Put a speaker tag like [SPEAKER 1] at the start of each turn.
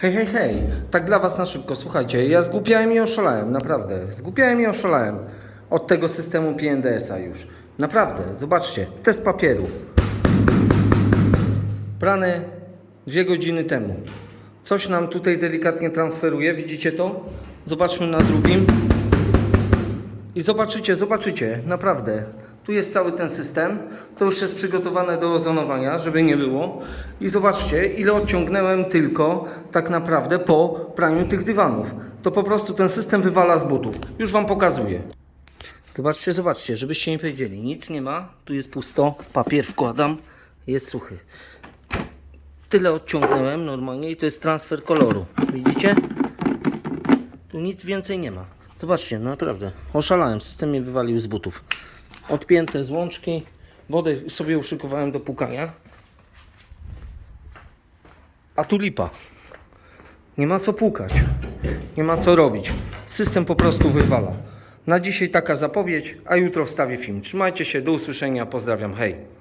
[SPEAKER 1] Hej, hej, hej, tak dla Was na szybko, słuchajcie, ja zgłupiałem i oszalałem, naprawdę, zgłupiałem i oszalałem od tego systemu PNDS-a już, naprawdę, zobaczcie, test papieru, prany dwie godziny temu, coś nam tutaj delikatnie transferuje, widzicie to? Zobaczmy na drugim i zobaczycie, zobaczycie, naprawdę. Tu jest cały ten system. To już jest przygotowane do ozonowania, żeby nie było. I zobaczcie, ile odciągnąłem tylko tak naprawdę po praniu tych dywanów. To po prostu ten system wywala z butów. Już Wam pokazuję. Zobaczcie, zobaczcie, żebyście nie powiedzieli. Nic nie ma. Tu jest pusto. Papier wkładam. Jest suchy. Tyle odciągnąłem normalnie i to jest transfer koloru. Widzicie? Tu nic więcej nie ma. Zobaczcie, naprawdę. Oszalałem. System mnie wywalił z butów. Odpięte złączki. Wodę sobie uszykowałem do pukania. A tu lipa. Nie ma co pukać. Nie ma co robić. System po prostu wywala. Na dzisiaj taka zapowiedź, a jutro wstawię film. Trzymajcie się, do usłyszenia, pozdrawiam, hej.